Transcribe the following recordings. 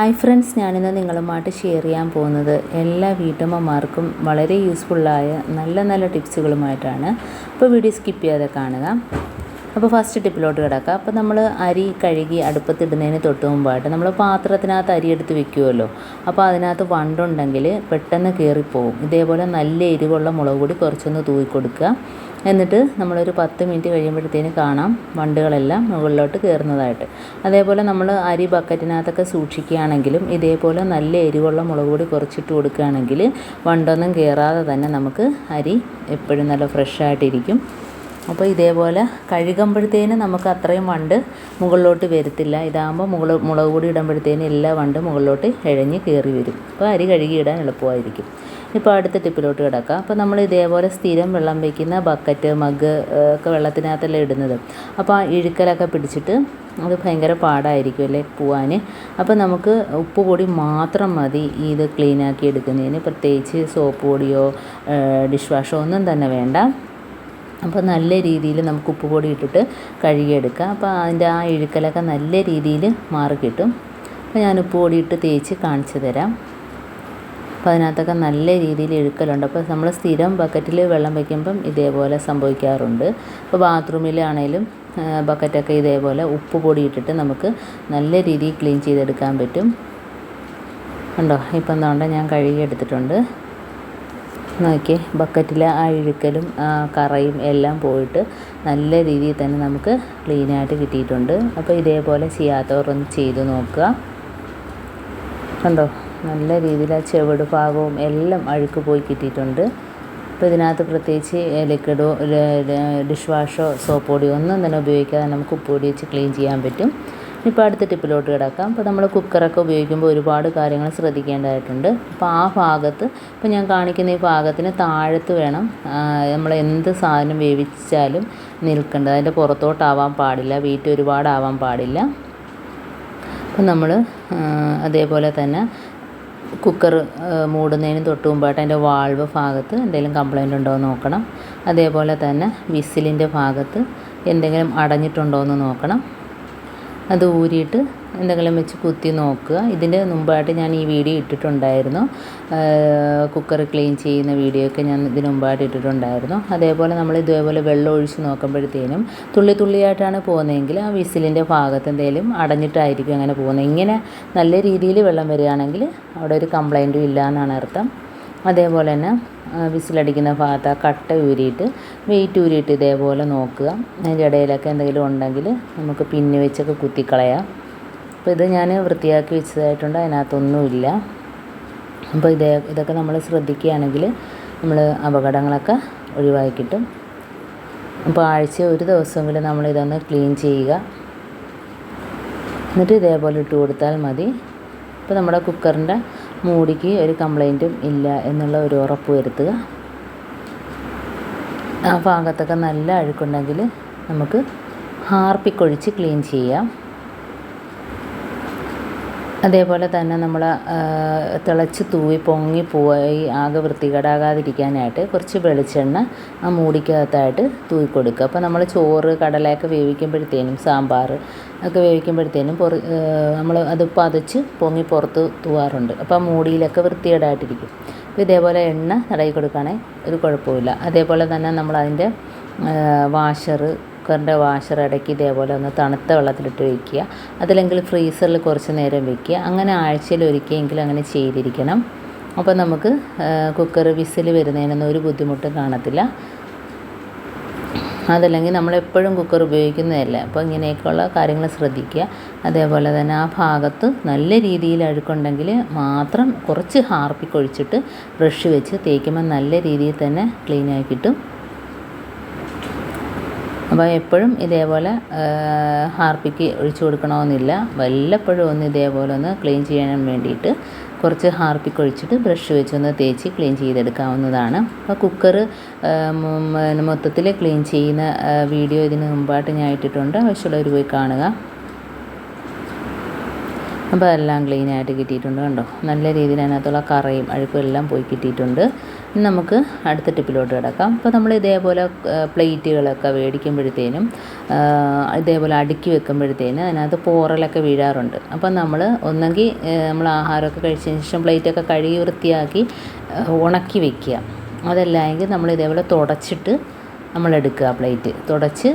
Hi friends ഞാനിന്ന് നിങ്ങളുമായിട്ട് share ചെയ്യാൻ പോകുന്നത് എല്ലാ വീട്ടമ്മമാർക്കും വളരെ യൂസ്ഫുള്ളായ നല്ല നല്ല ടിപ്സുകളുമായിട്ടാണ്. അപ്പോൾ വീഡിയോ സ്കിപ്പ് ചെയ്യാതെ കാണുക. അപ്പോൾ ഫസ്റ്റ് ടിപ്പിലോട്ട് കിടക്കുക അപ്പോൾ നമ്മൾ അരി കഴുകി അടുപ്പത്തിടുന്നതിന് തൊട്ട് മുമ്പായിട്ട് നമ്മൾ പാത്രത്തിനകത്ത് അരി എടുത്ത് വെക്കുമല്ലോ അപ്പോൾ അതിനകത്ത് വണ്ടുണ്ടെങ്കിൽ പെട്ടെന്ന് കയറിപ്പോവും ഇതേപോലെ നല്ല എരിവുള്ള മുളക് പൊടി കുറച്ചൊന്ന് തൂവി കൊടുക്കുക. എന്നിട്ട് നമ്മളൊരു പത്ത് മിനിറ്റ് കഴിയുമ്പോഴത്തേന് കാണാം വണ്ടുകളെല്ലാം മുകളിലോട്ട് കയറുന്നതായിട്ട് അതേപോലെ നമ്മൾ അരി ബക്കറ്റിനകത്തൊക്കെ സൂക്ഷിക്കുകയാണെങ്കിലും ഇതേപോലെ നല്ല എരിവുള്ള മുളക് പൊടി കുറച്ചിട്ട് കൊടുക്കുകയാണെങ്കിൽ വണ്ടൊന്നും കയറാതെ തന്നെ നമുക്ക് അരി എപ്പോഴും നല്ല ഫ്രഷായിട്ടിരിക്കും അപ്പോൾ ഇതേപോലെ കഴുകുമ്പോഴത്തേന് നമുക്ക് അത്രയും വണ്ട് മുകളിലോട്ട് വരത്തില്ല. ഇതാകുമ്പോൾ മുകൾ മുളക് പൊടി ഇടുമ്പോഴത്തേന് എല്ലാ വണ്ടും മുകളിലോട്ട് ഇഴഞ്ഞ് കയറി വരും. അപ്പോൾ അരി കഴുകിയിടാൻ എളുപ്പമായിരിക്കും. ഇപ്പോൾ അടുത്ത ടിപ്പിലോട്ട് കിടക്കാം. അപ്പോൾ നമ്മൾ ഇതേപോലെ സ്ഥിരം വെള്ളം വയ്ക്കുന്ന ബക്കറ്റ് മഗ് ഒക്കെ വെള്ളത്തിനകത്തല്ലേ ഇടുന്നത്. അപ്പോൾ ആ ഇഴുക്കലൊക്കെ പിടിച്ചിട്ട് അത് ഭയങ്കര പാടായിരിക്കും അല്ലേ പോവാൻ. അപ്പോൾ നമുക്ക് ഉപ്പ് പൊടി മാത്രം മതി ഇത് ക്ലീനാക്കി എടുക്കുന്നതിന്. പ്രത്യേകിച്ച് സോപ്പ് പൊടിയോ ഡിഷ് വാഷോ ഒന്നും തന്നെ വേണ്ട. അപ്പോൾ നല്ല രീതിയിൽ നമുക്ക് ഉപ്പ് പൊടി ഇട്ടിട്ട് കഴുകിയെടുക്കാം. അപ്പോൾ അതിന്റെ ആ ഇഴുക്കലൊക്കെ നല്ല രീതിയിൽ മാറി കിട്ടും. അപ്പോൾ ഞാൻ ഉപ്പ് പൊടി ഇട്ട് തേച്ച് കാണിച്ചു തരാം. അപ്പോൾ അതിനകത്തൊക്കെ നല്ല രീതിയിൽ ഇഴുക്കലുണ്ട്. അപ്പോൾ നമ്മൾ സ്ഥിരം ബക്കറ്റിൽ വെള്ളം വയ്ക്കുമ്പം ഇതേപോലെ സംഭവിക്കാറുണ്ട്. ഇപ്പോൾ ബാത്റൂമിലാണേലും ബക്കറ്റൊക്കെ ഇതേപോലെ ഉപ്പ് പൊടി ഇട്ടിട്ട് നമുക്ക് നല്ല രീതിയിൽ ക്ലീൻ ചെയ്തെടുക്കാൻ പറ്റും. കണ്ടോ ഇപ്പം എന്തുകൊണ്ട് ഞാൻ കഴുകി എടുത്തിട്ടുണ്ട് നോക്കി ബക്കറ്റിലെ ആ ഇഴുക്കലും ആ കറയും എല്ലാം പോയിട്ട് നല്ല രീതിയിൽ തന്നെ നമുക്ക് ക്ലീനായിട്ട് കിട്ടിയിട്ടുണ്ട്. അപ്പോൾ ഇതേപോലെ ചെയ്യാത്തവർ ഒന്ന് ചെയ്ത് നോക്കുക. കണ്ടോ? നല്ല രീതിയിൽ ആ ചെവിട് ഭാഗവും എല്ലാം അഴുക്ക് പോയി കിട്ടിയിട്ടുണ്ട്. അപ്പോൾ ഇതിനകത്ത് പ്രത്യേകിച്ച് ലിക്വിഡോ ഡിഷ് വാഷോ സോപ്പ് പൊടിയോ ഒന്നും തന്നെ ഉപയോഗിക്കാതെ നമുക്ക് ഉപ്പ് പൊടി വെച്ച് ക്ലീൻ ചെയ്യാൻ പറ്റും. ഇപ്പോൾ അടുത്ത ടിപ്പിലോട്ട് കിടക്കാം. ഇപ്പോൾ നമ്മൾ കുക്കറൊക്കെ ഉപയോഗിക്കുമ്പോൾ ഒരുപാട് കാര്യങ്ങൾ ശ്രദ്ധിക്കേണ്ടതായിട്ടുണ്ട്. അപ്പോൾ ആ ഭാഗത്ത് ഇപ്പോൾ ഞാൻ കാണിക്കുന്ന ഈ ഭാഗത്തിന് താഴത്ത് വേണം. നമ്മൾ എന്ത് സാധനം വേവിച്ചാലും നിൽക്കേണ്ടത്. അതിന്റെ പുറത്തോട്ടാവാൻ പാടില്ല. വീറ്റ് ഒരുപാടാവാൻ പാടില്ല. അപ്പം നമ്മൾ അതേപോലെ തന്നെ കുക്കർ മൂടുന്നതിന് തൊട്ട് മുമ്പായിട്ട് അതിന്റെ വാൾവ് ഭാഗത്ത് എന്തെങ്കിലും കംപ്ലൈന്റ് ഉണ്ടോ എന്ന് നോക്കണം. അതേപോലെ തന്നെ വിസിലിന്റെ ഭാഗത്ത് എന്തെങ്കിലും അടഞ്ഞിട്ടുണ്ടോ എന്ന് നോക്കണം. അത് ഊരിയിട്ട് എന്തെങ്കിലും വെച്ച് കുത്തി നോക്കുക. ഇതിന്റെ മുമ്പായിട്ട് ഞാൻ ഈ വീഡിയോ ഇട്ടിട്ടുണ്ടായിരുന്നു. കുക്കർ ക്ലീൻ ചെയ്യുന്ന വീഡിയോ ഒക്കെ ഞാൻ ഇതിന് മുമ്പായിട്ട് ഇട്ടിട്ടുണ്ടായിരുന്നു. അതേപോലെ നമ്മൾ ഇതേപോലെ വെള്ളം ഒഴിച്ച് നോക്കുമ്പോഴത്തേനും തുള്ളി തുള്ളിയായിട്ടാണ് പോകുന്നതെങ്കിൽ ആ വിസിലിന്റെ ഭാഗത്ത് എന്തെങ്കിലും അടഞ്ഞിട്ടായിരിക്കും അങ്ങനെ പോകുന്നത്. ഇങ്ങനെ നല്ല രീതിയിൽ വെള്ളം വരികയാണെങ്കിൽ അവിടെ ഒരു കംപ്ലൈന്റും ഇല്ല എന്നാണ് അർത്ഥം. അതേപോലെ തന്നെ വിസിലടിക്കുന്ന ഭാഗത്ത് ആ കട്ട ഊരിയിട്ട് വെയിറ്റ് ഊരിയിട്ട് ഇതേപോലെ നോക്കുക. അതിന്റെ ഇടയിലൊക്കെ എന്തെങ്കിലും ഉണ്ടെങ്കിൽ നമുക്ക് പിന്ന് വെച്ചൊക്കെ കുത്തിക്കളയാം. അപ്പോൾ ഇത് ഞാൻ വൃത്തിയാക്കി വെച്ചതായിട്ടുണ്ട് അതിനകത്തൊന്നുമില്ല. അപ്പോൾ ഇതേ ഇതൊക്കെ നമ്മൾ ശ്രദ്ധിക്കുകയാണെങ്കിൽ നമ്മൾ അപകടങ്ങളൊക്കെ ഒഴിവാക്കി കിട്ടും. അപ്പോൾ ആഴ്ച ഒരു ദിവസമെങ്കിലും നമ്മൾ ഇതൊന്ന് ക്ലീൻ ചെയ്യുക. എന്നിട്ട് ഇതേപോലെ ഇട്ട് കൊടുത്താൽ മതി. ഇപ്പോൾ നമ്മുടെ കുക്കറിന്റെ മൂടിക്ക് ഒരു കംപ്ലൈന്റും ഇല്ല എന്നുള്ള ഒരു ഉറപ്പ് വരുത്തുക. ആ ഭാഗത്തൊക്കെ നല്ല അഴുക്കുണ്ടെങ്കിൽ നമുക്ക് ഹാർപ്പിക്കൊഴിച്ച് ക്ലീൻ ചെയ്യാം. അതേപോലെ തന്നെ നമ്മൾ തിളച്ച് തൂവി പൊങ്ങി പോയി ആകെ വൃത്തികേടാകാതിരിക്കാനായിട്ട് കുറച്ച് വെളിച്ചെണ്ണ ആ മൂടിക്കകത്തായിട്ട് തൂവി കൊടുക്കുക അപ്പോൾ നമ്മൾ ചോറ് കടലയൊക്കെ വേവിക്കുമ്പോഴത്തേനും സാമ്പാർ ഒക്കെ വേവിക്കുമ്പോഴത്തേനും പൊറി നമ്മൾ അത് പതച്ച് പൊങ്ങി പുറത്ത് തൂവാറുണ്ട്. അപ്പോൾ ആ മൂടിയിലൊക്കെ വൃത്തികേടായിട്ടിരിക്കും. അപ്പോൾ ഇതേപോലെ എണ്ണ തടവി കൊടുക്കുകയാണെങ്കിൽ ഒരു കുഴപ്പമില്ല അതേപോലെ തന്നെ നമ്മൾ അതിന്റെ വാഷർ കുക്കറിന്റെ വാഷർ ഇടയ്ക്ക് ഇതേപോലെ ഒന്ന് തണുത്ത വെള്ളത്തിലിട്ട് വയ്ക്കുക അതല്ലെങ്കിൽ ഫ്രീസറിൽ കുറച്ച് നേരം വയ്ക്കുക അങ്ങനെ ആഴ്ചയിൽ ഒരിക്കലെങ്കിലും അങ്ങനെ ചെയ്തിരിക്കണം. അപ്പോൾ നമുക്ക് കുക്കർ വിസിൽ വരുന്നതിനൊന്നും ഒരു ബുദ്ധിമുട്ടും കാണത്തില്ല. അതല്ലെങ്കിൽ നമ്മളെപ്പോഴും കുക്കർ ഉപയോഗിക്കുന്നതല്ല. അപ്പോൾ ഇങ്ങനെയൊക്കെയുള്ള കാര്യങ്ങൾ ശ്രദ്ധിക്കുക. അതേപോലെ തന്നെ ആ ഭാഗത്ത് നല്ല രീതിയിൽ അഴുക്കുണ്ടെങ്കിൽ മാത്രം കുറച്ച് ഹാർപ്പിക്കൊഴിച്ചിട്ട് ബ്രഷ് വെച്ച് തേക്കുമ്പോൾ നല്ല രീതിയിൽ തന്നെ ക്ലീനായി കിട്ടും. അപ്പോൾ എപ്പോഴും ഇതേപോലെ ഹാർപ്പിക്ക് ഒഴിച്ചു കൊടുക്കണമെന്നില്ല. വല്ലപ്പോഴും ഒന്ന് ഇതേപോലെ ഒന്ന് ക്ലീൻ ചെയ്യാൻ വേണ്ടിയിട്ട് കുറച്ച് ഹാർപ്പിക്ക് ഒഴിച്ചിട്ട് ബ്രഷ് വെച്ച് ഒന്ന് തേച്ച് ക്ലീൻ ചെയ്തെടുക്കാവുന്നതാണ്. അപ്പോൾ കുക്കർ മൊത്തത്തിൽ ക്ലീൻ ചെയ്യുന്ന വീഡിയോ ഇതിന് മുമ്പായിട്ട് ഞാൻ ഇട്ടിട്ടുണ്ട്. ആവശ്യമുള്ളവർ പോയി കാണുക. അപ്പോൾ എല്ലാം ക്ലീനായിട്ട് കിട്ടിയിട്ടുണ്ട് കണ്ടോ? നല്ല രീതിയിൽ അതിനകത്തുള്ള കറയും അഴുക്കും എല്ലാം പോയി കിട്ടിയിട്ടുണ്ട്. ഇനി നമുക്ക് അടുത്ത ടിപ്പിലോട്ട് കിടക്കാം. അപ്പോൾ നമ്മൾ ഇതേപോലെ പ്ലേറ്റുകളൊക്കെ മേടിക്കുമ്പോഴത്തേനും ഇതേപോലെ അടുക്കി വെക്കുമ്പോഴത്തേനും അതിനകത്ത് പോറലൊക്കെ വീഴാറുണ്ട്. അപ്പോൾ നമ്മൾ ഒന്നെങ്കിൽ നമ്മൾ ആഹാരമൊക്കെ കഴിച്ചതിന് ശേഷം പ്ലേറ്റൊക്കെ കഴുകി വൃത്തിയാക്കി ഉണക്കി വെക്കുക. അതല്ലെങ്കിൽ നമ്മൾ ഇതേപോലെ തുടച്ചിട്ട് നമ്മൾ എടുക്കുക പ്ലേറ്റ്. തുടച്ച്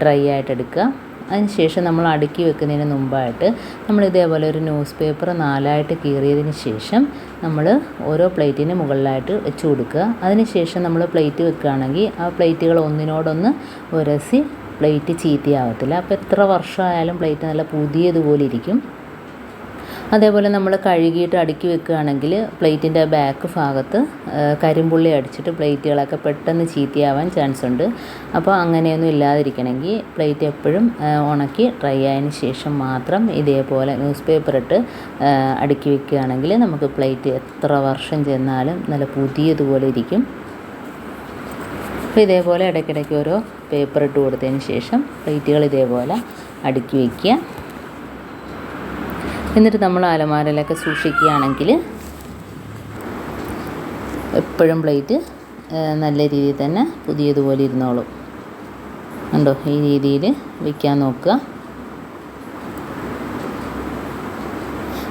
ഡ്രൈ ആയിട്ട് എടുക്കുക. അതിന് ശേഷം നമ്മൾ അടുക്കി വെക്കുന്നതിന് മുമ്പായിട്ട് നമ്മൾ ഇതേപോലെ ഒരു ന്യൂസ് പേപ്പർ നാലായിട്ട് കീറിയതിന് ശേഷം നമ്മൾ ഓരോ പ്ലേറ്റിന് മുകളിലായിട്ട് വെച്ച് കൊടുക്കുക. അതിനുശേഷം നമ്മൾ പ്ലേറ്റ് വെക്കുകയാണെങ്കിൽ ആ പ്ലേറ്റുകൾ ഒന്നിനോടൊന്ന് ഉരസി പ്ലേറ്റ് ചീത്തയാവത്തില്ല അപ്പോൾ എത്ര വർഷമായാലും പ്ലേറ്റ് നല്ല പുതിയതുപോലെ ഇരിക്കും. അതേപോലെ നമ്മൾ കഴുകിയിട്ട് അടുക്കി വെക്കുകയാണെങ്കിൽ പ്ലേറ്റിന്റെ ബാക്ക് ഭാഗത്ത് കരിമ്പുള്ളി അടിച്ചിട്ട് പ്ലേറ്റുകളൊക്കെ പെട്ടെന്ന് ചീത്തയാവാൻ ചാൻസ് ഉണ്ട്. അപ്പോൾ അങ്ങനെയൊന്നും ഇല്ലാതിരിക്കണമെങ്കിൽ പ്ലേറ്റ് എപ്പോഴും ഉണക്കി ഡ്രൈ ആയതിന് ശേഷം മാത്രം ഇതേപോലെ ന്യൂസ് പേപ്പർ ഇട്ട് അടുക്കി വെക്കുകയാണെങ്കിൽ നമുക്ക് പ്ലേറ്റ് എത്ര വർഷം ചെന്നാലും നല്ല പുതിയതുപോലെ ഇരിക്കും. അപ്പോൾ ഇതേപോലെ ഇടയ്ക്കിടയ്ക്ക് ഓരോ പേപ്പർ ഇട്ട് കൊടുത്തതിന് ശേഷം പ്ലേറ്റുകൾ ഇതേപോലെ അടുക്കി വയ്ക്കുക എന്നിട്ട് നമ്മൾ അലമാരയിലൊക്കെ സൂക്ഷിക്കുകയാണെങ്കിൽ എപ്പോഴും പ്ലേറ്റ് നല്ല രീതിയിൽ തന്നെ പുതിയതുപോലെ ഇരുന്നോളും. കണ്ടോ? ഈ രീതിയിൽ വയ്ക്കാൻ നോക്കുക.